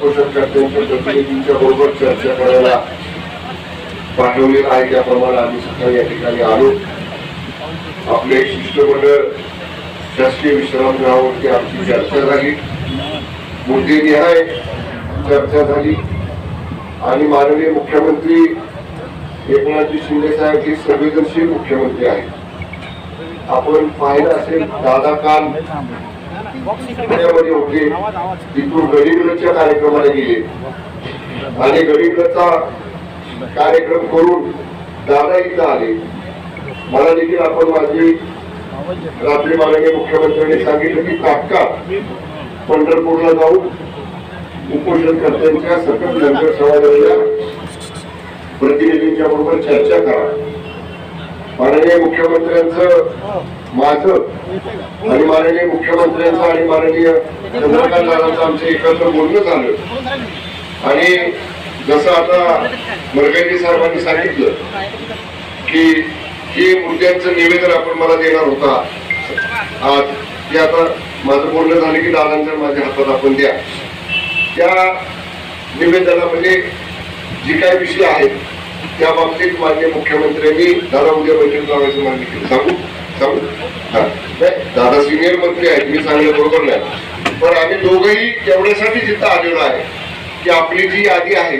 उपोषणकर्त्यांच्या प्रतिनिधींच्या बरोबर चर्चा करायला पाठवलेला आहे त्याप्रमाणे आम्ही सकाळी या ठिकाणी आलो. आपले शिष्टमंडळ शासकीय विश्रामगृहावरती आमची चर्चा झाली. मुद्देनिहाय चर्चा झाली. आणि माननीय मुख्यमंत्री एकनाथजी शिंदे साहेब हे संवेदनशील मुख्यमंत्री आहेत. आपण पाहिलं असेल दादा काल होते. तिथून गरीबरथच्या कार्यक्रमाला गेले. आणि गरीबरथचा कार्यक्रम करून दादा इथं आले. मला देखील आपण माझी रात्री माननीय मुख्यमंत्र्यांनी सांगितलं की तात्काळ पंढरपूरला जाऊन उपोषणकर्त्यांच्या सकट लंगर समाजाच्या प्रतिनिधींच्या बरोबर चर्चा करा. माननीय मुख्यमंत्र्यांचं माझं आणि माननीय मुख्यमंत्र्यांचं आणि माननीय चंद्रकांत दादांचं आमचं एकत्र बोलणं झालं. आणि जसं आता मरगेजी साहेबांनी सांगितलं की हे मुद्द्यांचं निवेदन आपण मला देणार होता आज ते आता माझं बोलणं झालं की दादांच्या माझ्या हातात आपण द्या. त्या निवेदनामध्ये जी काही विषय आहेत त्या बाबतीत मान्य मुख्यमंत्र्यांनी दादा उद्या बैठक लावायचं मान्य केलं. सांगू? दादा सिनियर मंत्री आहेत मी सांगलं बरोबर नाही. पण आम्ही दोघंही एवढ्यासाठी जिथं आलेलो आहे की आपली जी यादी आहे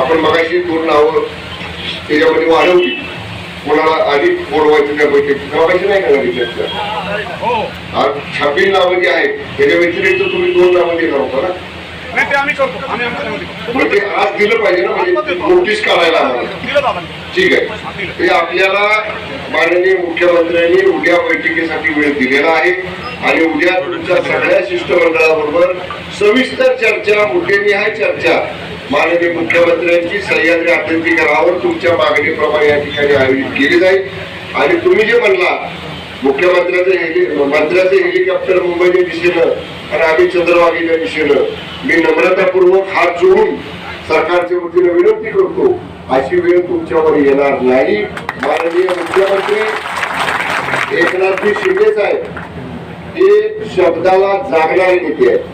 आपण मगाशी दोन नावं त्याच्यामध्ये वाढवली. कोणाला अधिक बोलवायचं त्या बैठकीत. मगाशी नाही करणार आज छापील नावं जी आहेत त्याच्या व्यतिरिक्त तुम्ही दोन नावं देणार होता ना? नाही ते आम्ही करतो. आम्ही आमच्या मध्ये आज दिलं पाहिजे ना म्हणजे नोटीस काढायला आम्हाला. दिलं बाबांनी ठीक आहे. आपल्याला माननीय मुख्यमंत्र्यांनी उद्या बैठकीसाठी वेळ दिलेला आहे. आणि उद्या तुमच्या सगळ्या शिष्टमंडळाबरोबर सविस्तर चर्चा मुद्देनिहाय चर्चा माननीय मुख्यमंत्र्यांची सह्याद्री अभ्यंतिकरावर तुमच्या मागणीप्रमाणे या ठिकाणी आयोजित केली जाईल. आणि तुम्ही जे म्हणला मुख्यमंत्र्याचं हेलि मंत्र्याचं हेलिकॉप्टर मुंबईच्या दिशेनं आणि आम्ही चंद्रवागीच्या दिशेनं. मी नम्रतापूर्वक हात जोडून सरकारच्या वतीनं विनंती करतो अशी वेळ तुमच्यावर येणार नाही. माननीय मुख्यमंत्री एकनाथजी शिंदे साहेब हे शब्दाला जागणारे नेते आहेत